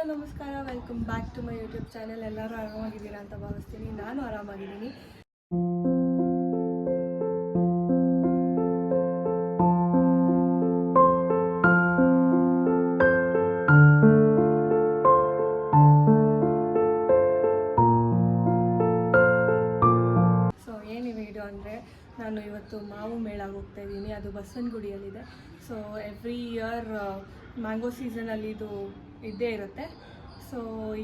Hello, ನಮಸ್ಕಾರ. Welcome back to my YouTube channel ಎಲ್ಲರೂ ಆರಾಮಾಗಿದ್ದೀರಾ ಅಂತ ಭಾವಿಸ್ತೀನಿ. ನಾನು ಆರಾಮಾಗಿದ್ದೀನಿ. ಸೊ ಏನು ಅಂದರೆ, ನಾನು ಇವತ್ತು ಮಾವು ಮೇಳ ಹೋಗ್ತಾ ಇದ್ದೀನಿ. ಅದು ಬಸವನಗುಡಿಯಲ್ಲಿದೆ. ಸೊ ಎವ್ರಿ ಇಯರ್ ಮ್ಯಾಂಗೋ ಸೀಸನಲ್ಲಿ ಇದು ಇದ್ದೇ ಇರುತ್ತೆ. ಸೊ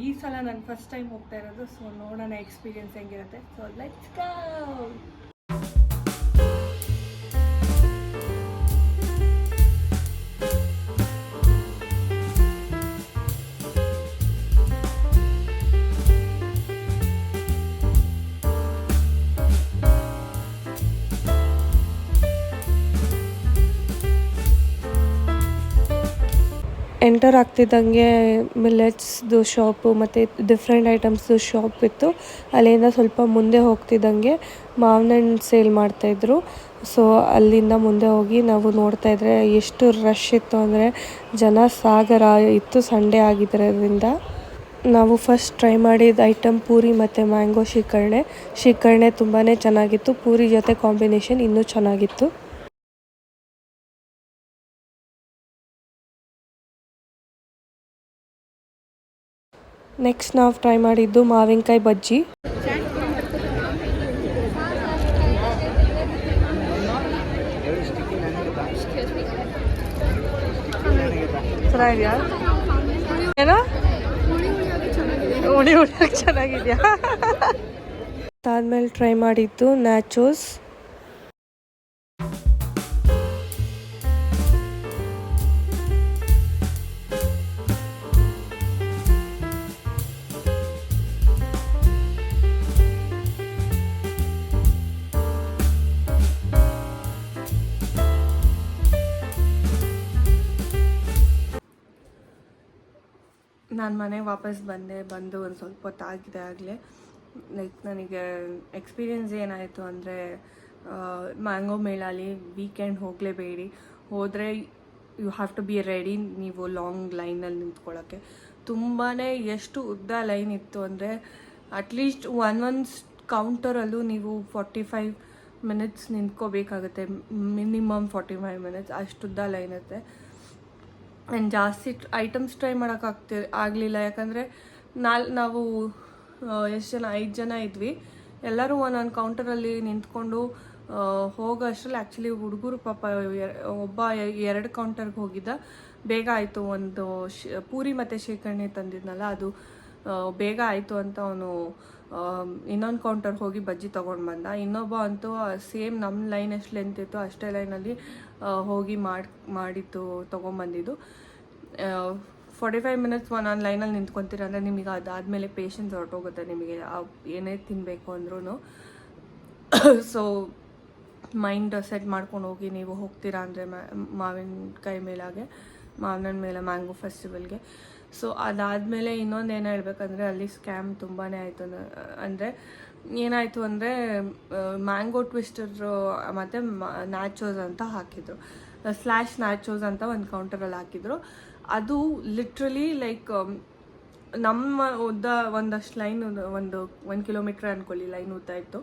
ಈ ಸಲ ನಾನು ಫಸ್ಟ್ ಟೈಮ್ ಹೋಗ್ತಾ ಇರೋದು ಸೊ ನೋಡೋಣ ಎಕ್ಸ್ಪೀರಿಯನ್ಸ್ ಹೆಂಗಿರುತ್ತೆ. ಸೊ ಲೆಟ್ಸ್ ಗೋ ಎಂಟರ್ ಆಗ್ತಿದ್ದಂಗೆ ಮಿಲ್ಲೆಟ್ಸ್ದು ಶಾಪು ಮತ್ತು ಡಿಫ್ರೆಂಟ್ ಐಟಮ್ಸ್ದು ಶಾಪ್ ಇತ್ತು. ಅಲ್ಲಿಂದ ಸ್ವಲ್ಪ ಮುಂದೆ ಹೋಗ್ತಿದ್ದಂಗೆ ಮಾವಿನ ಹಣ್ಣು ಸೇಲ್ ಮಾಡ್ತಾಯಿದ್ರು ಸೊ ಅಲ್ಲಿಂದ ಮುಂದೆ ಹೋಗಿ ನಾವು ನೋಡ್ತಾ ಇದ್ರೆ ಎಷ್ಟು ರಶ್ ಇತ್ತು ಅಂದರೆ ಜನ ಸಾಗರ ಇತ್ತು ಸಂಡೇ ಆಗಿದ್ದರಿಂದ ನಾವು ಫಸ್ಟ್ ಟ್ರೈ ಮಾಡಿದ ಐಟಮ್ ಪೂರಿ ಮತ್ತು ಮ್ಯಾಂಗೋ ಶ್ರೀಕರ್ಣೆ. ಶ್ರೀಕರ್ಣೆ ತುಂಬಾ ಚೆನ್ನಾಗಿತ್ತು. ಪೂರಿ ಜೊತೆ ಕಾಂಬಿನೇಷನ್ ಇನ್ನೂ ಚೆನ್ನಾಗಿತ್ತು. ನೆಕ್ಸ್ಟ್ ನಾವು ಟ್ರೈ ಮಾಡಿದ್ದು ಮಾವಿನಕಾಯಿ ಬಜ್ಜಿ. ಚೆನ್ನಾಗಿದೆಯಾ? ಏನೋ? ಉಳಿ ಉಳಿಯೋಕೆ ಚೆನ್ನಾಗಿದೆಯಾ? ಅದಾದ್ಮೇಲೆ ಟ್ರೈ ಮಾಡಿದ್ದು ನ್ಯಾಚೋಸ್. ನಾನು ಮನೆಗೆ ವಾಪಸ್ ಬಂದೆ, ಬಂದು ಒಂದು ಸ್ವಲ್ಪ ಹೊತ್ತಾಗಿದೆ ಆಗಲೇ. ಲೈಕ್ ನನಗೆ ಎಕ್ಸ್ಪೀರಿಯೆನ್ಸ್ ಏನಾಯಿತು ಅಂದರೆ ಮ್ಯಾಂಗೋ ಮೇಳಲ್ಲಿ ವೀಕೆಂಡ್ ಹೋಗಲೇಬೇಡಿ. ಹೋದರೆ you have to be ready ನೀವು ಲಾಂಗ್ ಲೈನಲ್ಲಿ ನಿಂತ್ಕೊಳ್ಳೋಕ್ಕೆ ತುಂಬಾ ಎಷ್ಟು ಉದ್ದ ಲೈನ್ ಇತ್ತು ಅಂದರೆ ಅಟ್ಲೀಸ್ಟ್ ಒನ್ ಒನ್ ಕೌಂಟರಲ್ಲೂ ನೀವು ಫಾರ್ಟಿ ಫೈವ್ ಮಿನಿಟ್ಸ್ ನಿಂತ್ಕೋಬೇಕಾಗುತ್ತೆ. ಮಿನಿಮಮ್ ಫಾರ್ಟಿ ಫೈವ್ ಮಿನಿಟ್ಸ್ ಅಷ್ಟುದ್ದ ಲೈನ್ ಇರುತ್ತೆ. ಆ್ಯಂಡ್ ಜಾಸ್ತಿ ಐಟಮ್ಸ್ ಟ್ರೈ ಮಾಡೋಕ್ಕಾಗ್ತಿ ಆಗಲಿಲ್ಲ. ಯಾಕಂದರೆ ನಾಲ್, ನಾವು ಎಷ್ಟು ಜನ, ಐದು ಜನ ಇದ್ವಿ. ಎಲ್ಲರೂ ಒಂದೊಂದು ಕೌಂಟರಲ್ಲಿ ನಿಂತ್ಕೊಂಡು ಹೋಗೋ ಅಷ್ಟರಲ್ಲಿ ಆ್ಯಕ್ಚುಲಿ ಹುಡುಗರು ಪಾಪ ಒಬ್ಬ ಎರಡು ಕೌಂಟರ್ಗೆ ಹೋಗಿದ್ದ. ಬೇಗ ಆಯಿತು ಒಂದು ಶ್, ಪೂರಿ ಮತ್ತು ಶೇಖರಣೆ ತಂದಿದ್ನಲ್ಲ, ಅದು ಬೇಗ ಆಯಿತು ಅಂತ ಅವನು ಇನ್ನೊಂದು ಕೌಂಟರ್ ಹೋಗಿ ಬಜ್ಜಿ ತೊಗೊಂಡು ಬಂದ. ಇನ್ನೊಬ್ಬ ಅಂತೂ ಸೇಮ್ ನಮ್ಮ ಲೈನ್ ಎಷ್ಟು ಲೆಂತ್ ಇತ್ತು ಅಷ್ಟೇ ಲೈನಲ್ಲಿ ಹೋಗಿ ಮಾಡಿ, ಮಾಡಿದ್ದು ತೊಗೊಂಬಂದಿದ್ದು ಫಾರ್ಟಿ ಫೈವ್ ಮಿನಿಟ್ಸ್ ಆನ್ ಲೈನಲ್ಲಿ ನಿಂತ್ಕೊತೀರ ಅಂದರೆ ನಿಮಗೆ ಅದಾದಮೇಲೆ ಪೇಷನ್ಸ್ ಹೊರಟೋಗುತ್ತೆ ನಿಮಗೆ. ಏನೇ ತಿನ್ನಬೇಕು ಅಂದ್ರೂ ಸೊ ಮೈಂಡ್ ಸೆಟ್ ಮಾಡ್ಕೊಂಡು ಹೋಗಿ ನೀವು ಹೋಗ್ತೀರಾ ಅಂದರೆ ಮಾವಿನಕಾಯಿ ಮೇಲಾಗೆ ಮಾವಿನ ಮೇಲೆ ಮ್ಯಾಂಗೋ ಫೆಸ್ಟಿವಲ್ಗೆ ಸೊ ಅದಾದಮೇಲೆ ಇನ್ನೊಂದು ಏನು ಹೇಳ್ಬೇಕಂದ್ರೆ ಅಲ್ಲಿ ಸ್ಕ್ಯಾಮ್ ತುಂಬಾ ಆಯಿತು ಅಂದರೆ ಏನಾಯಿತು ಅಂದರೆ ಮ್ಯಾಂಗೋ ಟ್ವಿಸ್ಟರು ಮತ್ತು ನ್ಯಾಚೋಸ್ ಅಂತ ಹಾಕಿದ್ರು. ಸ್ಲ್ಯಾಶ್ ನ್ಯಾಚೋಸ್ ಅಂತ ಒಂದು ಕೌಂಟರಲ್ಲಿ ಹಾಕಿದರು. ಅದು ಲಿಟ್ರಲಿ ಲೈಕ್ ನಮ್ಮ ಉದ್ದ ಒಂದಷ್ಟು ಲೈನ್ ಒಂದು ಒಂದು ಕಿಲೋಮೀಟ್ರ್ ಅಂದ್ಕೊಳ್ಳಿ ಲೈನ್ ಉದ್ದ ಇತ್ತು.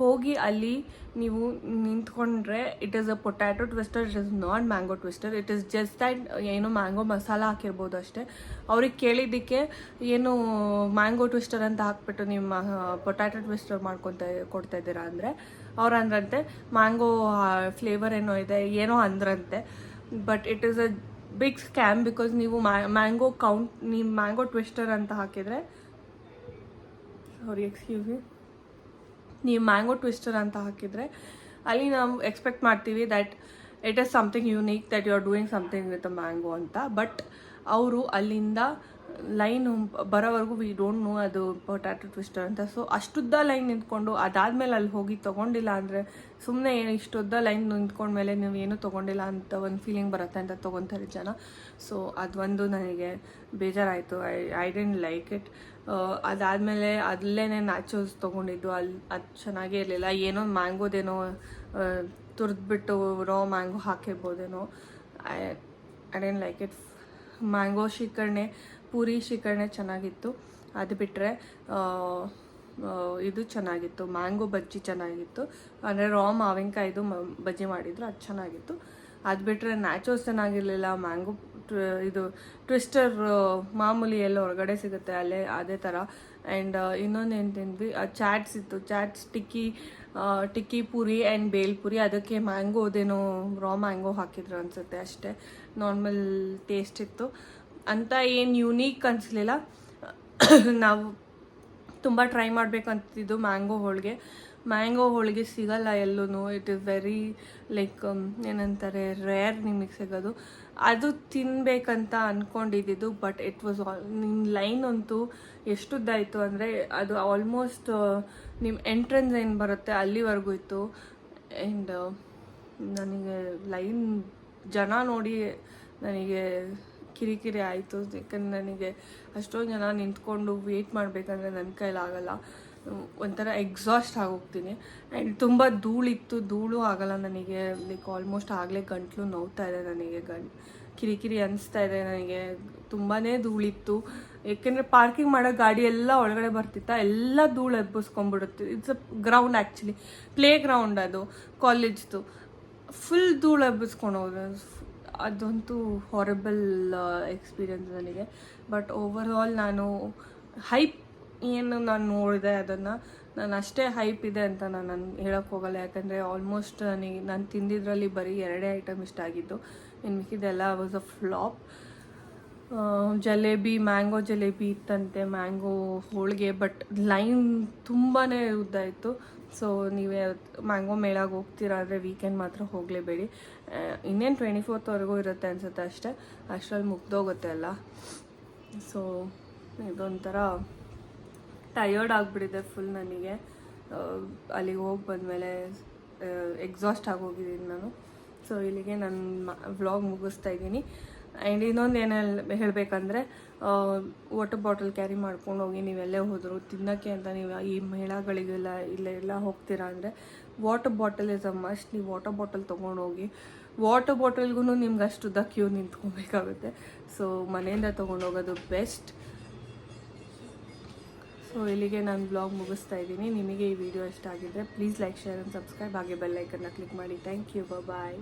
ಹೋಗಿ ಅಲ್ಲಿ ನೀವು ನಿಂತ್ಕೊಂಡ್ರೆ it is a potato twister it is not mango twister it is just that ಏನು ಮ್ಯಾಂಗೋ ಮಸಾಲ ಹಾಕಿರ್ಬೋದು ಅಷ್ಟೇ. ಅವ್ರಿಗೆ ಕೇಳಿದ್ದಕ್ಕೆ ಏನು ಮ್ಯಾಂಗೋ ಟ್ವಿಸ್ಟರ್ ಅಂತ ಹಾಕ್ಬಿಟ್ಟು ನಿಮ್ಮ ಪೊಟ್ಯಾಟೊ ಟ್ವಿಸ್ಟರ್ ಮಾಡ್ಕೊತ ಕೊಡ್ತಾ ಇದ್ದೀರಾ ಅಂದರೆ, ಅವ್ರು ಅಂದ್ರಂತೆ ಮ್ಯಾಂಗೋ ಫ್ಲೇವರ್ ಏನೋ ಇದೆ, ಏನೋ ಅಂದ್ರಂತೆ. But it is a big scam because ನೀವು ಮ್ಯಾಂಗೋ ಕೌಂಟ್ ನೀವು ಮ್ಯಾಂಗೋ ಟ್ವಿಸ್ಟರ್ ಅಂತ ಹಾಕಿದರೆ ಸಾರಿ ಎಕ್ಸ್ಕ್ಯೂಸ್ ಮಿ ನೀವು ಮ್ಯಾಂಗೋ ಟ್ವಿಸ್ಟರ್ ಅಂತ ಹಾಕಿದರೆ ಅಲ್ಲಿ ನಾವು ಎಕ್ಸ್ಪೆಕ್ಟ್ ಮಾಡ್ತೀವಿ that it is something unique that you are doing something with mango ಅಂತ. ಬಟ್ ಅವರು ಅಲ್ಲಿಂದ ಲೈನ್ ಬರೋವರೆಗೂ ವಿ ಡೋಂಟ್ ನೋ ಅದು ಪೊಟ್ಯಾಟೊ ಟ್ವಿಸ್ಟರ್ ಅಂತ. ಸೊ ಅಷ್ಟುದ್ದ ಲೈನ್ ನಿಂತ್ಕೊಂಡು ಅದಾದಮೇಲೆ ಅಲ್ಲಿ ಹೋಗಿ ತೊಗೊಂಡಿಲ್ಲ ಅಂದರೆ ಸುಮ್ಮನೆ ಏನು ಇಷ್ಟುದ್ದ ಲೈನ್ ನಿಂತ್ಕೊಂಡ್ಮೇಲೆ ನೀವು ಏನೂ ತೊಗೊಂಡಿಲ್ಲ ಅಂತ ಒಂದು ಫೀಲಿಂಗ್ ಬರುತ್ತೆ ಅಂತ ತೊಗೊತಾರೆ ಜನ. ಸೊ ಅದೊಂದು ನನಗೆ ಬೇಜಾರಾಯಿತು. I I didn't like it ಅದಾದಮೇಲೆ ಅಲ್ಲೇ ನ್ಯಾಚುರಲ್ಸ್ ತೊಗೊಂಡಿದ್ದು. ಅಲ್ಲಿ ಅದು ಚೆನ್ನಾಗೇ ಇರಲಿಲ್ಲ. ಏನೋ ಮ್ಯಾಂಗೋದೇನೋ ತುರಿದ್ಬಿಟ್ಟು raw mango ಹಾಕಿರ್ಬೋದೇನೋ. I I didn't like it mango ಶೀಕರಣೆ puri ಶ್ರೀಕರಣೆ ಚೆನ್ನಾಗಿತ್ತು. ಅದು ಬಿಟ್ಟರೆ ಇದು ಚೆನ್ನಾಗಿತ್ತು. ಮ್ಯಾಂಗೋ ಬಜ್ಜಿ ಚೆನ್ನಾಗಿತ್ತು. ಅಂದರೆ ರಾ ಮಾವಿನಕಾಯಿದು ಮ, ಬಜ್ಜಿ ಮಾಡಿದ್ರು, ಅದು ಚೆನ್ನಾಗಿತ್ತು. ಅದು ಬಿಟ್ಟರೆ ನ್ಯಾಚೋಸ್ ಚೆನ್ನಾಗಿರಲಿಲ್ಲ. ಮ್ಯಾಂಗೋ ಇದು ಟ್ವಿಸ್ಟರ್ ಮಾಮೂಲಿ ಎಲ್ಲ ಹೊರಗಡೆ ಸಿಗುತ್ತೆ ಅಲ್ಲೇ, ಅದೇ ಥರ ಆ್ಯಂಡ್ ಇನ್ನೊಂದು ಏನು ತಿಂದ್ವಿ? ಚಾಟ್ಸ್ ಇತ್ತು. ಚಾಟ್ಸ್, ಟಿಕ್ಕಿ ಟಿಕ್ಕಿ ಪುರಿ ಆ್ಯಂಡ್ ಬೇಲ್ಪುರಿ ಅದಕ್ಕೆ ಮ್ಯಾಂಗೋದೇನೋ ರಾ ಮ್ಯಾಂಗೋ ಹಾಕಿದ್ರು ಅನಿಸುತ್ತೆ ಅಷ್ಟೇ. ನಾರ್ಮಲ್ ಟೇಸ್ಟ್ ಇತ್ತು. ಅಂತ ಏನು ಯೂನೀಕ್ ಅನಿಸ್ಲಿಲ್ಲ. ನಾವು ತುಂಬ ಟ್ರೈ ಮಾಡಬೇಕಂತಿದ್ದು ಮ್ಯಾಂಗೋ ಹೋಳಿಗೆ. ಮ್ಯಾಂಗೋ ಹೋಳಿಗೆ ಸಿಗಲ್ಲ ಎಲ್ಲೂ ಇಟ್ ಇಸ್ ವೆರಿ ಲೈಕ್ ಏನಂತಾರೆ ರೇರ್ ನಿಮಗೆ ಸಿಗೋದು. ಅದು ತಿನ್ಬೇಕಂತ ಅಂದ್ಕೊಂಡಿದ್ದು ಬಟ್ ಇಟ್ ವಾಸ್ ನಿಮ್ಮ ಲೈನ್ ಅಂತೂ ಎಷ್ಟುದ್ದಾಯಿತು ಅಂದರೆ, ಅದು ಆಲ್ಮೋಸ್ಟ್ ನಿಮ್ಮ ಎಂಟ್ರೆನ್ಸ್ ಏನು ಬರುತ್ತೆ ಅಲ್ಲಿವರೆಗೂ ಇತ್ತು. ಆ್ಯಂಡ್ ನನಗೆ ಲೈನ್, ಜನ ನೋಡಿ ನನಗೆ ಕಿರಿಕಿರಿ ಆಯಿತು. ಯಾಕಂದ್ರೆ ನನಗೆ ಅಷ್ಟೊಂದು ಜನ ನಿಂತ್ಕೊಂಡು ವೇಟ್ ಮಾಡಬೇಕಂದ್ರೆ ನನ್ನ ಕೈಲಾಗಲ್ಲ. ಒಂಥರ ಎಕ್ಸಾಸ್ಟ್ ಆಗೋಗ್ತೀನಿ. ಆ್ಯಂಡ್ ತುಂಬ ಧೂಳಿತ್ತು. ಧೂಳು ಆಗಲ್ಲ ನನಗೆ. ಲೈಕ್ ಆಲ್ಮೋಸ್ಟ್ ಆಗಲೇ ಗಂಟ್ಲು ನೋವ್ತಾ ಇದೆ ನನಗೆ. ಗಂ ಕಿರಿಕಿರಿ ಅನಿಸ್ತಾ ಇದೆ ನನಗೆ. ತುಂಬಾ ಧೂಳಿತ್ತು. ಏಕೆಂದರೆ ಪಾರ್ಕಿಂಗ್ ಮಾಡೋ ಗಾಡಿ ಎಲ್ಲ ಒಳಗಡೆ ಬರ್ತಿತ್ತ, ಎಲ್ಲ ಧೂಳು ಎಬ್ಬಿಸ್ಕೊಂಡ್ಬಿಡುತ್ತೆ. It's a ground actually play ground ಅದು. ಕಾಲೇಜ್ದು ಫುಲ್ ಧೂಳು ಎಬ್ಬಿಸ್ಕೊಂಡು ಹೋದ್ರೆ ಅದಂತೂ ಹಾರಬಲ್ ಎಕ್ಸ್ಪೀರಿಯನ್ಸ್ ನನಗೆ. ಬಟ್ ಓವರ್ ಆಲ್ ನಾನು ಹೈಪ್ ಏನು ನಾನು ನೋಡಿದೆ ಅದನ್ನು? ನಾನು ಅಷ್ಟೇ ಹೈಪ್ ಇದೆ ಅಂತ ನಾನು ನಾನು ಹೇಳೋಕ್ಕೆ ಹೋಗಲ್ಲ. ಯಾಕಂದರೆ ಆಲ್ಮೋಸ್ಟ್ ನನಗೆ ನಾನು ತಿಂದಿದ್ರಲ್ಲಿ ಬರೀ ಎರಡೇ ಐಟಮ್ ಇಷ್ಟ ಆಗಿದ್ದು. ಇನ್ನು ಮಿಕ್ಕಿದೆಲ್ಲ was a flop jalebi mango jalebi ಇತ್ತಂತೆ. ಮ್ಯಾಂಗೋ ಹೋಳಿಗೆ ಬಟ್ ಲೈನ್ ತುಂಬಾ ಉದ್ದ ಇತ್ತು. ಸೊ ನೀವೇ ಮ್ಯಾಂಗೋ ಮೇಳಾಗ ಹೋಗ್ತೀರಾ ಅಂದರೆ ವೀಕೆಂಡ್ ಮಾತ್ರ ಹೋಗಲೇಬೇಡಿ. ಇನ್ನೇನು ಟ್ವೆಂಟಿ ಫೋರ್ತ್ವರೆಗೂ ಇರುತ್ತೆ ಅನಿಸುತ್ತೆ ಅಷ್ಟೇ. ಅಷ್ಟರಲ್ಲಿ ಮುಗ್ದೋಗುತ್ತೆ ಅಲ್ಲ. ಸೊ ಇದೊಂಥರ ಟಯರ್ಡ್ ಆಗಿಬಿಟ್ಟಿದೆ ಫುಲ್ ನನಗೆ. ಅಲ್ಲಿಗೆ ಹೋಗಿ ಬಂದಮೇಲೆ ಎಕ್ಸಾಸ್ಟ್ ಆಗೋಗಿದ್ದೀನಿ ನಾನು. ಸೊ ಇಲ್ಲಿಗೆ ನನ್ನ ವ್ಲಾಗ್ ಮುಗಿಸ್ತಾ ಇದ್ದೀನಿ. ಆ್ಯಂಡ್ ಇನ್ನೊಂದು ಏನು ಹೇಳಬೇಕಂದ್ರೆ ವಾಟರ್ ಬಾಟಲ್ ಕ್ಯಾರಿ ಮಾಡ್ಕೊಂಡು ಹೋಗಿ ನೀವೆಲ್ಲೇ ಹೋದರು, ತಿನ್ನೋಕ್ಕೆ ಅಂತ ನೀವು ಈ ಮೇಳಗಳಿಗೆಲ್ಲ ಇಲ್ಲೆಲ್ಲ ಹೋಗ್ತೀರಾ ಅಂದರೆ water bottle is a must ನೀವು ವಾಟರ್ ಬಾಟಲ್ ತೊಗೊಂಡು ಹೋಗಿ ವಾಟರ್ ಬಾಟಲ್ಗೂ ನಿಮ್ಗೆ ಅಷ್ಟು ಕ್ಯೂ ನಿಂತ್ಕೊಬೇಕಾಗುತ್ತೆ. ಸೊ ಮನೆಯಿಂದ ತೊಗೊಂಡು ಹೋಗೋದು ಬೆಸ್ಟ್ ಸೊ ಇಲ್ಲಿಗೆ ನಾನು ಬ್ಲಾಗ್ ಮುಗಿಸ್ತಾ ಇದ್ದೀನಿ. ನಿಮಗೆ ಈ ವಿಡಿಯೋ ಇಷ್ಟ ಆಗಿದ್ದರೆ please like, share and subscribe. ಹಾಗೆ ಬೆಲ್ ಐಕನ್ನ ಕ್ಲಿಕ್ ಮಾಡಿ. Thank you. ಬಾಯ್